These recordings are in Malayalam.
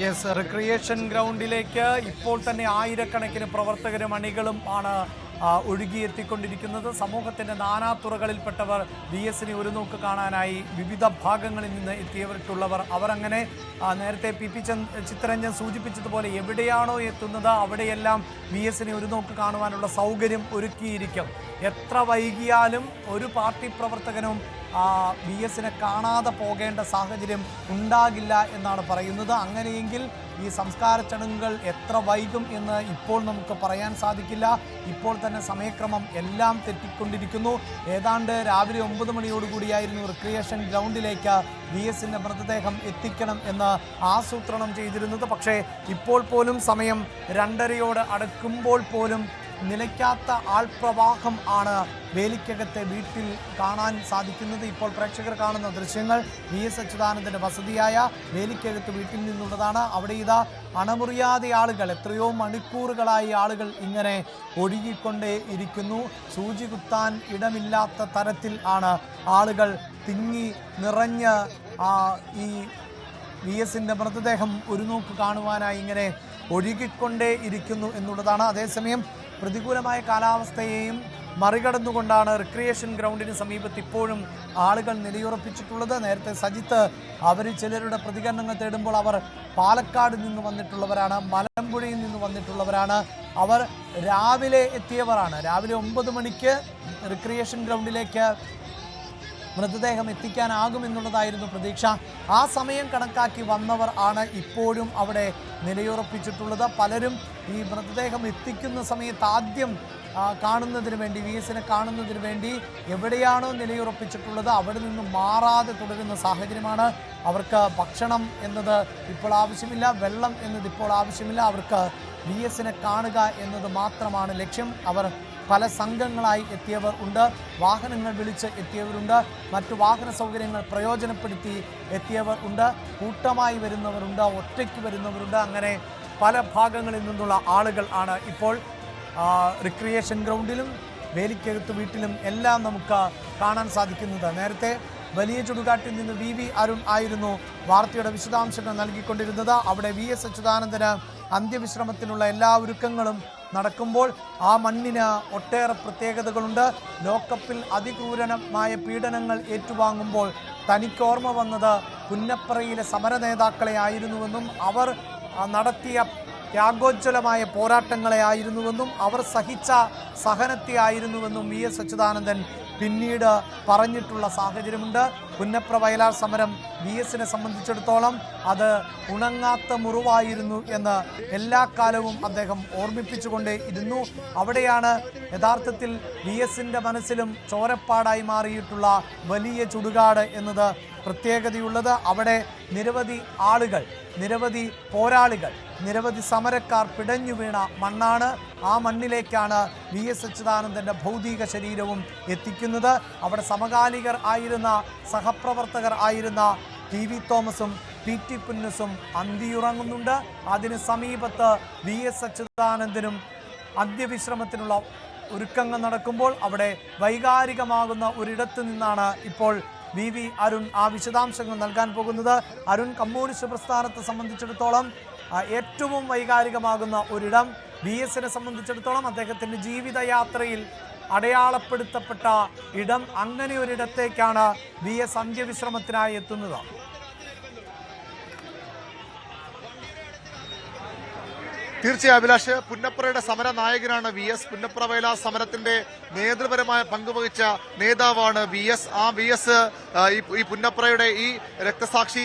യെസ് റിക്രിയേഷൻ ഗ്രൗണ്ടിലേക്ക് ഇപ്പോൾ തന്നെ ആയിരക്കണക്കിന് പ്രവർത്തകരും അണികളും ആണ് ഒഴുകിയെത്തിക്കൊണ്ടിരിക്കുന്നത്. സമൂഹത്തിന്റെ നാനാതുറകളിൽപ്പെട്ടവർ വി എസിനെ ഒരു നോക്ക് കാണാനായി വിവിധ ഭാഗങ്ങളിൽ നിന്ന് എത്തിയവർക്കുള്ളവർ. അവരങ്ങനെ നേരത്തെ പി പി ചന്ദ് സൂചിപ്പിച്ചതുപോലെ എവിടെയാണോ എത്തുന്നത് അവിടെയെല്ലാം വി എസിനെ ഒരു നോക്ക് കാണുവാനുള്ള സൗകര്യം ഒരുക്കിയിരിക്കും. എത്ര വൈകിയാലും ഒരു പാർട്ടി പ്രവർത്തകനും ബി എസിനെ കാണാതെ പോകേണ്ട സാഹചര്യം ഉണ്ടാകില്ല എന്നാണ് പറയുന്നത്. അങ്ങനെയെങ്കിൽ ഈ സംസ്കാര ചടങ്ങുകൾ എത്ര വൈകും എന്ന് ഇപ്പോൾ നമുക്ക് പറയാൻ സാധിക്കില്ല. ഇപ്പോൾ തന്നെ സമയക്രമം എല്ലാം തെറ്റിക്കൊണ്ടിരിക്കുന്നു. ഏതാണ്ട് രാവിലെ ഒമ്പത് മണിയോടുകൂടിയായിരുന്നു റിക്രിയേഷൻ ഗ്രൗണ്ടിലേക്ക് വി എസിന്റെ മൃതദേഹം എത്തിക്കണം എന്ന് ആസൂത്രണം ചെയ്തിരുന്നത്. പക്ഷേ ഇപ്പോൾ പോലും സമയം രണ്ടരയോട് അടുക്കുമ്പോൾ പോലും നിലയ്ക്കാത്ത ആൾപ്രവാഹം ആണ് വേലിക്കകത്തെ വീട്ടിൽ കാണാൻ സാധിക്കുന്നത്. ഇപ്പോൾ പ്രേക്ഷകർ കാണുന്ന ദൃശ്യങ്ങൾ വി എസ് അച്യുതാനന്ദന്റെ വസതിയായ വേലിക്കകത്ത് വീട്ടിൽ നിന്നുള്ളതാണ്. അവിടെ ഇതാ അണമുറിയാതെ ആളുകൾ എത്രയോ മണിക്കൂറുകളായി ആളുകൾ ഇങ്ങനെ ഒഴുകിക്കൊണ്ടേ ഇരിക്കുന്നു. സൂചി കുത്താൻ ഇടമില്ലാത്ത തരത്തിൽ ആണ് ആളുകൾ തിങ്ങി നിറഞ്ഞ് ഈ വി എസിന്റെ മൃതദേഹം ഒരു നോക്ക് കാണുവാനായി ഇങ്ങനെ ഒഴുകിക്കൊണ്ടേ ഇരിക്കുന്നു എന്നുള്ളതാണ്. അതേസമയം പ്രതികൂലമായ കാലാവസ്ഥയെയും മറികടന്നുകൊണ്ടാണ് റിക്രിയേഷൻ ഗ്രൗണ്ടിന് സമീപത്ത് ഇപ്പോഴും ആളുകൾ നിലയുറപ്പിച്ചിട്ടുള്ളത്. നേരത്തെ സജിത്ത് അവർ ചിലരുടെ പ്രതികരണങ്ങൾ തേടുമ്പോൾ അവർ പാലക്കാട് നിന്ന് വന്നിട്ടുള്ളവരാണ് മലമ്പുഴയിൽ നിന്ന് വന്നിട്ടുള്ളവരാണ്. അവർ രാവിലെ എത്തിയവരാണ്. രാവിലെ ഒമ്പത് മണിക്ക് റിക്രിയേഷൻ ഗ്രൗണ്ടിലേക്ക് മൃതദേഹം എത്തിക്കാനാകുമെന്നുള്ളതായിരുന്നു പ്രതീക്ഷ. ആ സമയം കണക്കാക്കി വന്നവർ ആണ് ഇപ്പോഴും അവിടെ നിലയുറപ്പിച്ചിട്ടുള്ളത്. പലരും ഈ മൃതദേഹം എത്തിക്കുന്ന സമയത്ത് ആദ്യം കാണുന്നതിന് വേണ്ടി വി എസിനെ കാണുന്നതിന് വേണ്ടി എവിടെയാണോ നിലയുറപ്പിച്ചിട്ടുള്ളത് അവിടെ നിന്ന് മാറാതെ തുടരുന്ന സാഹചര്യമാണ് അവർക്ക് ഭക്ഷണം എന്നത് ഇപ്പോൾ ആവശ്യമില്ല വെള്ളം എന്നത് ഇപ്പോൾ ആവശ്യമില്ല. അവർക്ക് വി എസിനെ കാണുക എന്നത് മാത്രമാണ് ലക്ഷ്യം. അവർ പല സംഘങ്ങളായി എത്തിയവർ ഉണ്ട്. വാഹനങ്ങൾ വിളിച്ച് എത്തിയവരുണ്ട്. മറ്റു വാഹന സൗകര്യങ്ങൾ പ്രയോജനപ്പെടുത്തി എത്തിയവർ ഉണ്ട്. കൂട്ടമായി വരുന്നവരുണ്ട് ഒറ്റയ്ക്ക് വരുന്നവരുണ്ട് അങ്ങനെ പല ഭാഗങ്ങളിൽ നിന്നുള്ള ആളുകൾ ആണ് ഇപ്പോൾ റിക്രിയേഷൻ ഗ്രൗണ്ടിലും വേലിക്കകത്ത് വീട്ടിലും എല്ലാം നമുക്ക് കാണാൻ സാധിക്കുന്നത്. നേരത്തെ വലിയ ചുടുകാട്ടിൽ നിന്ന് വി വി അരുൺ ആയിരുന്നു വാർത്തയുടെ വിശദാംശങ്ങൾ നൽകിക്കൊണ്ടിരുന്നത്. അവിടെ വി എസ് അച്യുതാനന്ദന് അന്ത്യവിശ്രമത്തിനുള്ള എല്ലാ ഒരുക്കങ്ങളും നടക്കുമ്പോൾ ആ മണ്ണിന് ഒട്ടേറെ പ്രത്യേകതകളുണ്ട്. ലോക്കപ്പിൽ അതിക്രൂരമായ പീഡനങ്ങൾ ഏറ്റുവാങ്ങുമ്പോൾ തനിക്ക് ഓർമ്മ വന്നത് പുന്നപ്പറയിലെ സമര നേതാക്കളെ ആയിരുന്നുവെന്നും അവർ നടത്തിയ ത്യാഗോജ്വലമായ പോരാട്ടങ്ങളെ ആയിരുന്നുവെന്നും അവർ സഹിച്ച സഹനത്തെ ആയിരുന്നുവെന്നും വി എസ് അച്യുതാനന്ദൻ പിന്നീട് പറഞ്ഞിട്ടുള്ള സാഹചര്യമുണ്ട്. പുന്നപ്ര വയലാർ സമരം വി എസിനെ സംബന്ധിച്ചിടത്തോളം അത് ഉണങ്ങാത്ത മുറിവായിരുന്നു എന്ന് എല്ലാ കാലവും അദ്ദേഹം ഓർമ്മിപ്പിച്ചുകൊണ്ടേ ഇരുന്നു. അവിടെയാണ് യഥാർത്ഥത്തിൽ വി എസിന്റെ മനസ്സിലും ചോരപ്പാടായി മാറിയിട്ടുള്ള വലിയ ചുടുകാട് എന്നത് പ്രത്യേകതയുള്ളത്. അവിടെ നിരവധി ആളുകൾ നിരവധി പോരാളികൾ നിരവധി സമരക്കാർ പിടഞ്ഞു വീണ മണ്ണാണ് ആ മണ്ണിലേക്കാണ് വി എസ് അച്യുതാനന്ദന്റെ ഭൗതിക ശരീരവും എത്തിക്കുന്നത്. അവിടെ സമകാലികർ ആയിരുന്ന സഹപ്രവർത്തകർ ആയിരുന്ന ടി വി തോമസും പി ടി പുന്നസും അന്തിയുറങ്ങുന്നുണ്ട്. അതിന് സമീപത്ത് വി എസ് അച്യുതാനന്ദനും അന്ത്യവിശ്രമത്തിനുള്ള ഒരുക്കങ്ങൾ നടക്കുമ്പോൾ അവിടെ വൈകാരികമാകുന്ന ഒരിടത്ത് നിന്നാണ് ഇപ്പോൾ വി വി അരുൺ ആ വിശദാംശങ്ങൾ നൽകാൻ പോകുന്നത്. അരുൺ കമ്മ്യൂണിസ്റ്റ് പ്രസ്ഥാനത്തെ സംബന്ധിച്ചിടത്തോളം ഏറ്റവും വൈകാരികമാകുന്ന ഒരിടം വി എസിനെ സംബന്ധിച്ചിടത്തോളം അദ്ദേഹത്തിന്റെ ജീവിതയാത്രയിൽ അടയാളപ്പെടുത്തപ്പെട്ട ഇടം അങ്ങനെ ഒരിടത്തേക്കാണ് വി എസ് അന്ത്യവിശ്രമത്തിനായി എത്തുന്നത്. തീർച്ചയായും അഭിലാഷ് പുന്നപ്രയുടെ സമര നായകനാണ് വി എസ്. പുന്നപ്ര സമരത്തിന്റെ നേതൃപരമായ പങ്കുവഹിച്ച നേതാവാണ് വി എസ്. ആ വി എസ് ഈ പുന്നപ്രയുടെ ഈ രക്തസാക്ഷി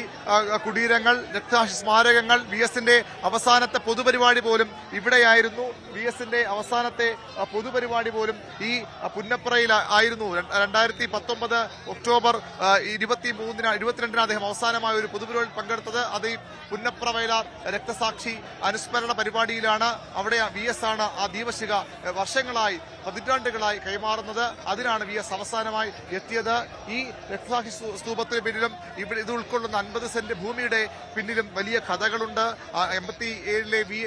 കുടീരങ്ങൾ രക്തസാക്ഷി സ്മാരകങ്ങൾ വി എസിന്റെ അവസാനത്തെ പൊതുപരിപാടി പോലും ഇവിടെയായിരുന്നു. വി എസിന്റെ അവസാനത്തെ പൊതുപരിപാടി പോലും ഈ പുന്നപ്രയിൽ ആയിരുന്നു. രണ്ടായിരത്തി പത്തൊമ്പത് ഒക്ടോബർ ഇരുപത്തി മൂന്നിന് ഇരുപത്തിരണ്ടിന് അദ്ദേഹം അവസാനമായ ഒരു പൊതുപരിപാടിയിൽ പങ്കെടുത്തത്. അത് ഈ പുന്നപ്രവേല രക്തസാക്ഷി അനുസ്മരണ പരിപാടിയിലാണ് അവിടെ വി എസ് ആണ് ആ ദീപശിഖ വർഷങ്ങളായി പതിറ്റാണ്ടുകളായി കൈമാറുന്നത്. അതിനാണ് വി എസ് അവസാനമായി എത്തിയത്. ഈ രക്തസാക്ഷി സ്തൂ- സ്തൂപത്തിന് പിന്നിലും ഇവിടെ ഇത് ഉൾക്കൊള്ളുന്ന അൻപത് സെന്റ് ഭൂമിയുടെ പിന്നിലും വലിയ കഥകളുണ്ട്. എൺപത്തി ഏഴിലെ വി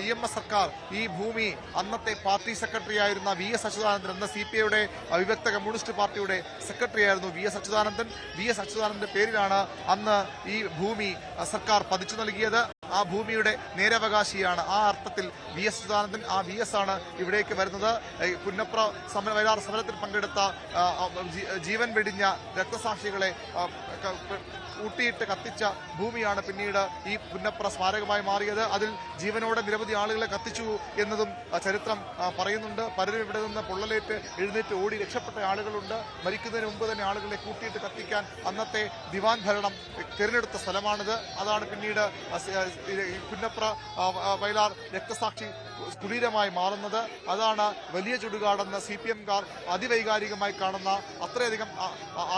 ഇ എം എസ് സർക്കാർ ഈ ഭൂമി അന്നത്തെ പാർട്ടി സെക്രട്ടറി ആയിരുന്ന വി എസ് അച്യുതാനന്ദൻ എന്ന സി പി ഐയുടെ വിഭക്ത കമ്മ്യൂണിസ്റ്റ് പാർട്ടിയുടെ സെക്രട്ടറി ആയിരുന്നു V S Achuthanandan. V S അച്യുതാനന്ദന്റെ പേരിലാണ് അന്ന് ഈ ഭൂമി സർക്കാർ പതിച്ചു നൽകിയത്. ആ ഭൂമിയുടെ നേരവകാശിയാണ്. ആ അർത്ഥത്തിൽ വി എസ് സുധാനന്ദൻ ആ വി എസ് ആണ് ഇവിടേക്ക് വരുന്നത്. പുന്നപ്ര സമര വയലാർ സമരത്തിൽ പങ്കെടുത്ത ജീവൻ വെടിഞ്ഞ രക്തസാക്ഷികളെ ഊട്ടിയിട്ട് കത്തിച്ച ഭൂമിയാണ് പിന്നീട് ഈ പുന്നപ്ര സ്മാരകമായി മാറിയത്. അതിൽ ജീവനോടെ നിരവധി ആളുകളെ കത്തിച്ചു എന്നതും ചരിത്രം പറയുന്നുണ്ട്. പലരും ഇവിടെ നിന്ന് പൊള്ളലേറ്റ് എഴുന്നേറ്റ് ഓടി രക്ഷപ്പെട്ട ആളുകളുണ്ട്. മരിക്കുന്നതിന് മുമ്പ് തന്നെ ആളുകളെ കൂട്ടിയിട്ട് കത്തിക്കാൻ അന്നത്തെ ദിവാൻ ഭരണം തിരഞ്ഞെടുത്ത സ്ഥലമാണിത്. അതാണ് പിന്നീട് പുന്നപ്ര വയലാർ രക്തസാക്ഷി കുടീരമായി മാറുന്നത്. അതാണ് വലിയ ചുടുകാടെന്ന് സി പി എംകാർ അതിവൈകാരികമായി കാണുന്ന അത്രയധികം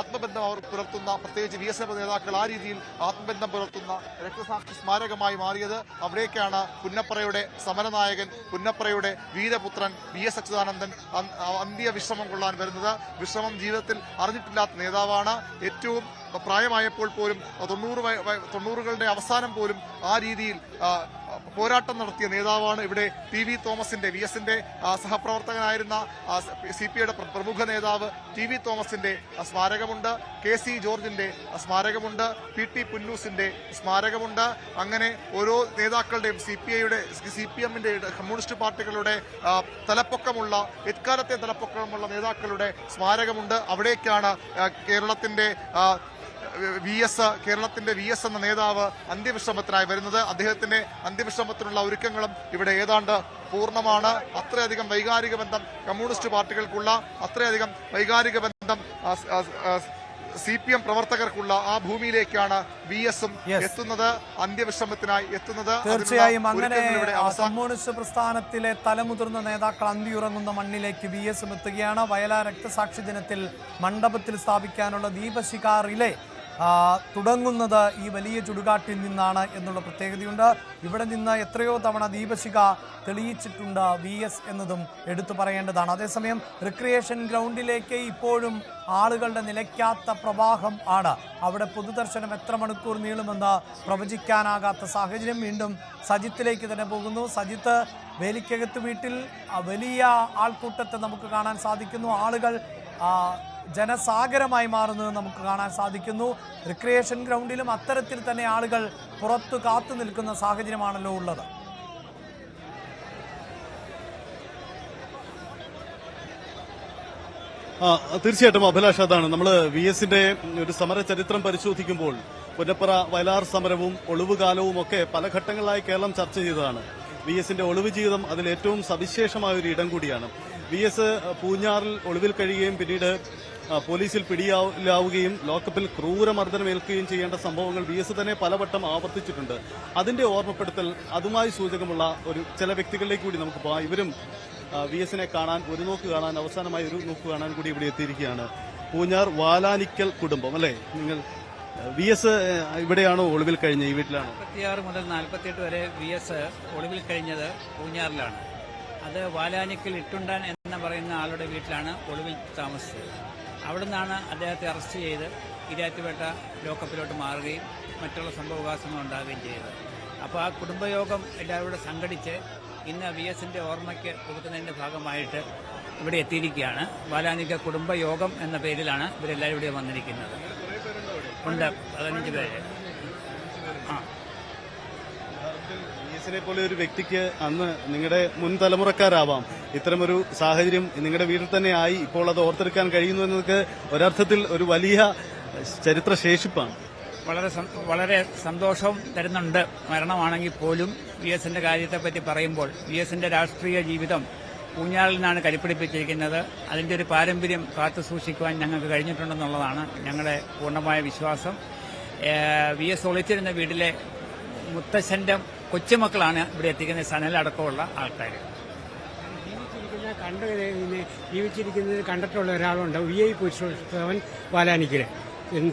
ആത്മബന്ധം അവർ പുലർത്തുന്ന പ്രത്യേകിച്ച് വി എസ് എഫ് നേതാക്കൾ ആ രീതിയിൽ ആത്മബന്ധം പുലർത്തുന്ന രക്തസാക്ഷി സ്മാരകമായി മാറിയത് അവിടേക്കാണ് പുന്നപ്രയുടെ സമരനായകൻ പുന്നപ്രയുടെ വീരപുത്രൻ വി എസ് അച്യുതാനന്ദൻ അന്ത്യ വിശ്രമം കൊള്ളാൻ വരുന്നത്. വിശ്രമം ജീവിതത്തിൽ അറിഞ്ഞിട്ടില്ലാത്ത നേതാവാണ്. ഏറ്റവും പ്രായമായപ്പോൾ പോലും തൊണ്ണൂറ് തൊണ്ണൂറുകളുടെ അവസാനം പോലും ആ രീതിയിൽ പോരാട്ടം നടത്തിയ നേതാവാണ് ഇവിടെ ടി വി തോമസിന്റെ വി എസിന്റെ സഹപ്രവർത്തകനായിരുന്ന സി പി ഐയുടെ പ്രമുഖ നേതാവ് ടി വി തോമസിന്റെ സ്മാരകമുണ്ട്. കെ സി ജോർജിന്റെ സ്മാരകമുണ്ട്. P T പുന്നൂസിന്റെ സ്മാരകമുണ്ട്. അങ്ങനെ ഓരോ നേതാക്കളുടെയും സി പി ഐയുടെ സി പി എമ്മിന്റെ കമ്മ്യൂണിസ്റ്റ് പാർട്ടികളുടെ തലപ്പൊക്കമുള്ള എക്കാലത്തെ തലപ്പൊക്കമുള്ള നേതാക്കളുടെ സ്മാരകമുണ്ട്. അവിടേക്കാണ് കേരളത്തിന്റെ വി എസ് കേരളത്തിന്റെ വി എസ് എന്ന നേതാവ് അന്ത്യവിശ്രമത്തിനായി വരുന്നത്. അദ്ദേഹത്തിന്റെ അന്ത്യവിശ്രമത്തിനുള്ള ഒരുക്കങ്ങളും ഇവിടെ ഏതാണ്ട് പൂർണമാണ്. അത്രയധികം വൈകാരിക ബന്ധം കമ്മ്യൂണിസ്റ്റ് പാർട്ടികൾക്കുള്ള അത്രയധികം വൈകാരിക ബന്ധം സി പി എം പ്രവർത്തകർക്കുള്ള ആ ഭൂമിയിലേക്കാണ് വി എസും എത്തുന്നത് അന്ത്യവിശ്രമത്തിനായി എത്തുന്നത്. തീർച്ചയായും അങ്ങനെ കമ്മ്യൂണിസ്റ്റ് പ്രസ്ഥാനത്തിലെ തലമുതിർന്ന നേതാക്കൾ അന്തിയുറങ്ങുന്ന മണ്ണിലേക്ക് വി എസും എത്തുകയാണ്. വയലാ രക്തസാക്ഷി ദിനത്തിൽ മണ്ഡപത്തിൽ സ്ഥാപിക്കാനുള്ള ദീപശിഖ റിലേ ആ, തുടങ്ങുന്നത് ഈ വലിയ ചുടുകാട്ടിൽ നിന്നാണ് എന്നുള്ള പ്രത്യേകതയുണ്ട്. ഇവിടെ നിന്ന് എത്രയോ തവണ ദീപശിക തെളിയിച്ചിട്ടുണ്ട് വി എസ് എന്നതും എടുത്തു പറയേണ്ടതാണ്. അതേസമയം റിക്രിയേഷൻ ഗ്രൗണ്ടിലേക്ക് ഇപ്പോഴും ആളുകളുടെ നിലയ്ക്കാത്ത പ്രവാഹം ആണ്. അവിടെ പൊതുദർശനം എത്ര മണിക്കൂർ നീളുമെന്ന് പ്രവചിക്കാനാകാത്ത സാഹചര്യം വീണ്ടും സജിത്തിലേക്ക് തന്നെ പോകുന്നു. സജിത്ത് വേലിക്കകത്ത് വീട്ടിൽ വലിയ ആൾക്കൂട്ടത്തെ നമുക്ക് കാണാൻ സാധിക്കുന്നു. ആളുകൾ ജനസാഗരമായി മാറുന്നത് നമുക്ക് കാണാൻ സാധിക്കുന്നു. റിക്രിയേഷൻ ഗ്രൗണ്ടിലും അത്തരത്തിൽ തന്നെ ആളുകൾ പുറത്തു കാത്തു നിൽക്കുന്ന സാഹചര്യമാണല്ലോ ഉള്ളത്. തീർച്ചയായിട്ടും അഭിലാഷ് അതാണ്. നമ്മൾ വി എസിന്റെ ഒരു സമര ചരിത്രം പരിശോധിക്കുമ്പോൾ പുന്നപ്പറ വയലാർ സമരവും ഒളിവുകാലവും ഒക്കെ പല ഘട്ടങ്ങളിലായി കേരളം ചർച്ച ചെയ്തതാണ്. വി എസിന്റെ ഒളിവ് ജീവിതം അതിൽ ഏറ്റവും സവിശേഷമായ ഒരു ഇടം കൂടിയാണ്. വി എസ് പൂഞ്ഞാറിൽ ഒളിവിൽ കഴിയുകയും പിന്നീട് പോലീസിൽ പിടിയിലാവുകയും ലോക്കപ്പിൽ ക്രൂരമർദ്ദനമേൽക്കുകയും ചെയ്യേണ്ട സംഭവങ്ങൾ വി എസ് തന്നെ പലവട്ടം ആവർത്തിച്ചിട്ടുണ്ട്. അതിന്റെ ഓർമ്മപ്പെടുത്തൽ അതുമായി സൂചകമുള്ള ഒരു ചില വ്യക്തികളിലേക്ക് കൂടി നമുക്ക് പോകാം. ഇവരും വി എസിനെ കാണാൻ ഒരു നോക്ക് കാണാൻ അവസാനമായി ഒരു നോക്ക് കാണാൻ കൂടി ഇവിടെ എത്തിയിരിക്കുകയാണ്. പൂഞ്ഞാർ വാലാനിക്കൽ കുടുംബം അല്ലേ? നിങ്ങൾ വി എസ് ഇവിടെയാണോ ഒളിവിൽ കഴിഞ്ഞ ഈ വീട്ടിലാണോ? മുതൽ നാൽപ്പത്തിയെട്ട് വരെ വി എസ് ഒളിവിൽ കഴിഞ്ഞത് പൂഞ്ഞാറിലാണ്. അത് വാലാനിക്കൽ ഇട്ടുണ്ടാൻ എന്ന് പറയുന്ന ആളുടെ വീട്ടിലാണ് ഒളിവിൽ താമസിച്ചത്. അവിടെ നിന്നാണ് അദ്ദേഹത്തെ അറസ്റ്റ് ചെയ്ത് ഇരാറ്റുപേട്ട ലോക്കപ്പിലോട്ട് മാറുകയും മറ്റുള്ള സംഭവവികാസങ്ങൾ ഉണ്ടാവുകയും ചെയ്തത്. അപ്പോൾ ആ കുടുംബയോഗം എല്ലാവരും സംഘടിച്ച് ഇന്ന് വി എസിന്റെ ഓർമ്മയ്ക്ക് കൊടുക്കുന്നതിന്റെ ഭാഗമായിട്ട് ഇവിടെ എത്തിയിരിക്കുകയാണ്. വാലാനിക്ക കുടുംബയോഗം എന്ന പേരിലാണ് ഇവരെല്ലാവരും ഇവിടെ വന്നിരിക്കുന്നത്. ഉണ്ട് പതിനഞ്ച് പേര് ആ വി പോലെ ഒരു വ്യക്തിക്ക് അന്ന് നിങ്ങളുടെ മുൻ തലമുറക്കാരാവാം. ഇത്തരമൊരു സാഹചര്യം നിങ്ങളുടെ വീട്ടിൽ തന്നെ ആയി ഇപ്പോൾ അത് ഓർത്തെടുക്കാൻ കഴിയുന്നു എന്നതൊക്കെ ഒരർത്ഥത്തിൽ ഒരു വലിയ ചരിത്ര ശേഷിപ്പാണ്. വളരെ വളരെ സന്തോഷവും തരുന്നുണ്ട് മരണമാണെങ്കിൽ പോലും വി എസിന്റെ കാര്യത്തെപ്പറ്റി പറയുമ്പോൾ. വി എസിന്റെ രാഷ്ട്രീയ ജീവിതം ഊഞ്ഞാലിൽ നിന്നാണ് കരിപ്പിടിപ്പിച്ചിരിക്കുന്നത്. അതിന്റെ ഒരു പാരമ്പര്യം കാത്തു സൂക്ഷിക്കുവാൻ ഞങ്ങൾക്ക് കഴിഞ്ഞിട്ടുണ്ടെന്നുള്ളതാണ് ഞങ്ങളുടെ പൂർണമായ വിശ്വാസം. വി എസ് ഒളിച്ചിരുന്ന വീട്ടിലെ മുത്തശ്ശന്റെ കൊച്ചുമക്കളാണ് ഇവിടെ എത്തിക്കുന്ന സനലടക്കമുള്ള ആൾക്കാർ കണ്ട് ജീവിച്ചിരിക്കുന്നത് കണ്ടിട്ടുള്ള ഒരാളുണ്ട്. വി ഐ പുരുഷോത്തമൻ വാലാനിക്കൽ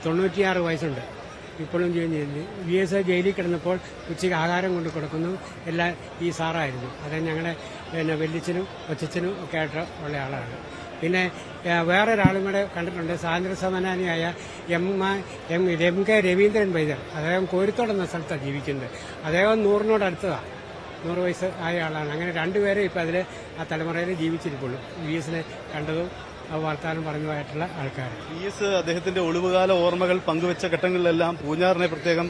തൊണ്ണൂറ്റിയാറ് വയസ്സുണ്ട്. ഇപ്പോഴും ചെയ്യുന്നു വി എസ് ഐ ജയിലിൽ കിടന്നപ്പോൾ ഉച്ചയ്ക്ക് ആഹാരം കൊണ്ട് കൊടുക്കുന്നു. എല്ലാം ഈ സാറായിരുന്നു. അത് ഞങ്ങളുടെ പിന്നെ വെല്ലിച്ചനും ഒച്ചനും ഒക്കെ ആയിട്ട് ഉള്ള ആളാണ്. പിന്നെ വേറെ വേറൊരാളും കൂടെ കണ്ടിട്ടുണ്ട് സ്വാതന്ത്ര്യ സമനാനിയായ M M M K Raveendran Vaidyar അദ്ദേഹം കോരിത്തോട് എന്ന സ്ഥലത്താണ് ജീവിക്കുന്നത്. അദ്ദേഹം നൂറിനോട് അടുത്തതാണ് നൂറ് വയസ്സ് ആയ ആളാണ്. അങ്ങനെ രണ്ടുപേരെ ഇപ്പം അതിൽ ആ തലമുറയിൽ ജീവിച്ചിരിക്കുള്ളൂ. വി എസിനെ കണ്ടതും വർത്താനം പറഞ്ഞതുമായിട്ടുള്ള ആൾക്കാർ വി എസ് അദ്ദേഹത്തിന്റെ ഒളിവുകാല ഓർമ്മകൾ പങ്കുവച്ച ഘട്ടങ്ങളിലെല്ലാം പൂഞ്ഞാറിനെ പ്രത്യേകം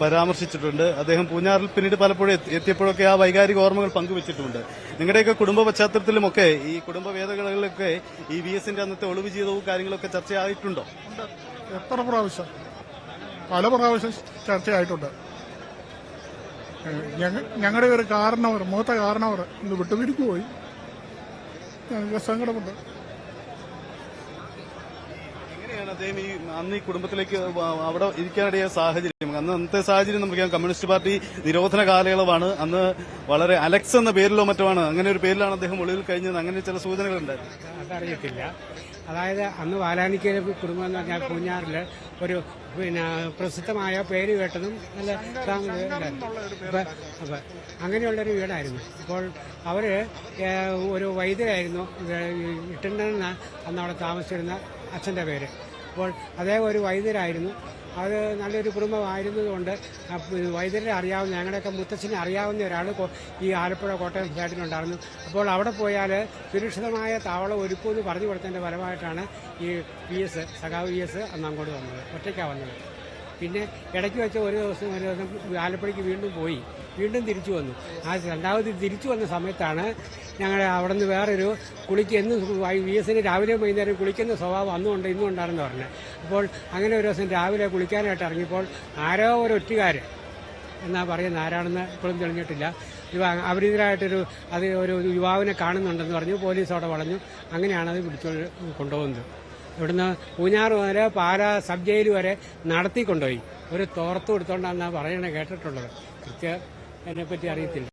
പരാമർശിച്ചിട്ടുണ്ട്. അദ്ദേഹം പൂഞ്ഞാറിൽ പിന്നീട് പലപ്പോഴും എത്തിയപ്പോഴൊക്കെ ആ വൈകാരിക ഓർമ്മകൾ പങ്കുവച്ചിട്ടുണ്ട് നിങ്ങളുടെയൊക്കെ കുടുംബ പശ്ചാത്തലത്തിലുമൊക്കെ ഈ കുടുംബ വേദകളിലൊക്കെ ഈ വി എസിന്റെ അന്നത്തെ ഒളിവ് ജീവിതവും കാര്യങ്ങളൊക്കെ ചർച്ചയായിട്ടുണ്ടോ? എത്ര പ്രാവശ്യം? പല പ്രാവശ്യം ചർച്ചയായിട്ടുണ്ട്. ഞങ്ങ ഞങ്ങളുടെ ഒരു കാരണവർ മൂത്ത കാരണവർ ഇന്ന് വിട്ടുപിരിക്കുപോയി സങ്കടമുണ്ട് എങ്ങനെയാണ് അദ്ദേഹം ഈ അന്ന് ഈ കുടുംബത്തിലേക്ക് അവിടെ ഇരിക്കാനിടയ സാഹചര്യം. അന്ന് അന്നത്തെ സാഹചര്യം നമുക്ക് കമ്മ്യൂണിസ്റ്റ് പാർട്ടി നിരോധന കാലയളവാണ്. അന്ന് വളരെ അലക്സ് എന്ന പേരിലോ മറ്റുമാണ് അങ്ങനെ ഒരു പേരിലാണ് അദ്ദേഹം ഒളിവിൽ കഴിഞ്ഞത്. അങ്ങനെ ചില സൂചനകളുണ്ടായിരുന്നു അതറിയത്തില്ല. അതായത് അന്ന് വാലാനിക്കയിലെ കുടുംബം എന്ന് പറഞ്ഞാൽ പൂഞ്ഞാറിൽ ഒരു പിന്നെ പ്രസിദ്ധമായ പേര് കേട്ടതും നല്ല അങ്ങനെയുള്ളൊരു വീടായിരുന്നു. അപ്പോൾ അവർ ഒരു വൈദ്യരായിരുന്നു. ഇട്ടുണ്ടെന്ന് അന്ന് അവിടെ താമസിച്ചിരുന്ന അച്ഛന്റെ പേര്. അപ്പോൾ അദ്ദേഹം ഒരു വൈദ്യരായിരുന്നു. അത് നല്ലൊരു കുടുംബമായിരുന്നതുകൊണ്ട് വൈദ്യരെ അറിയാവുന്ന ഞങ്ങളുടെയൊക്കെ മുത്തച്ഛനെ അറിയാവുന്ന ഒരാൾ ഈ ആലപ്പുഴ കോട്ടയം ഫ്ലാറ്റിലുണ്ടായിരുന്നു. അപ്പോൾ അവിടെ പോയാൽ സുരക്ഷിതമായ താവളം ഒരുക്കുമെന്ന് പറഞ്ഞു കൊടുത്തതിന്റെ ഫലമായിട്ടാണ് ഈ വി എസ് സഖാവ് വി എസ് അന്ന് അങ്ങോട്ട് വന്നത്. ഒറ്റയ്ക്കാണ് വന്നത്. പിന്നെ ഇടയ്ക്ക് വെച്ച ഒരു ദിവസം ഒരു ദിവസം ആലപ്പുഴയ്ക്ക് വീണ്ടും പോയി. വീണ്ടും തിരിച്ചു വന്നു. ആ രണ്ടാമത് തിരിച്ചു വന്ന സമയത്താണ് ഞങ്ങൾ അവിടെ നിന്ന് വേറൊരു കുളിക്ക് എന്നും വി എസിന് രാവിലെ വൈകുന്നേരം കുളിക്കുന്ന സ്വഭാവം അന്നുകൊണ്ട് ഇന്നും ഉണ്ടാണെന്ന് പറഞ്ഞത് അപ്പോൾ അങ്ങനെ ഒരു ദിവസം രാവിലെ കുളിക്കാനായിട്ട് ഇറങ്ങിയപ്പോൾ ആരോ ഒരു ഒറ്റുകാർ എന്നാ പറയുന്നത് ആരാണെന്ന് ഇപ്പോഴും തെളിഞ്ഞിട്ടില്ല. ഇവ അപരിചിതരായിട്ടൊരു അത് ഒരു യുവാവിനെ കാണുന്നുണ്ടെന്ന് പറഞ്ഞു പോലീസ് അവിടെ വളഞ്ഞു. അങ്ങനെയാണ് അത് പിടിച്ചു കൊണ്ടുപോകുന്നത്. ഇവിടുന്ന് പൂഞ്ഞാറ് വരെ പാല സബ് ജയിൽ വരെ നടത്തിക്കൊണ്ടുപോയി. ഒരു തോർത്ത് കൊടുത്തോണ്ടാന്നാ പറയണേ കേട്ടിട്ടുള്ളത്. കൃത്യ അതിനെപ്പറ്റി അറിയത്തില്ല.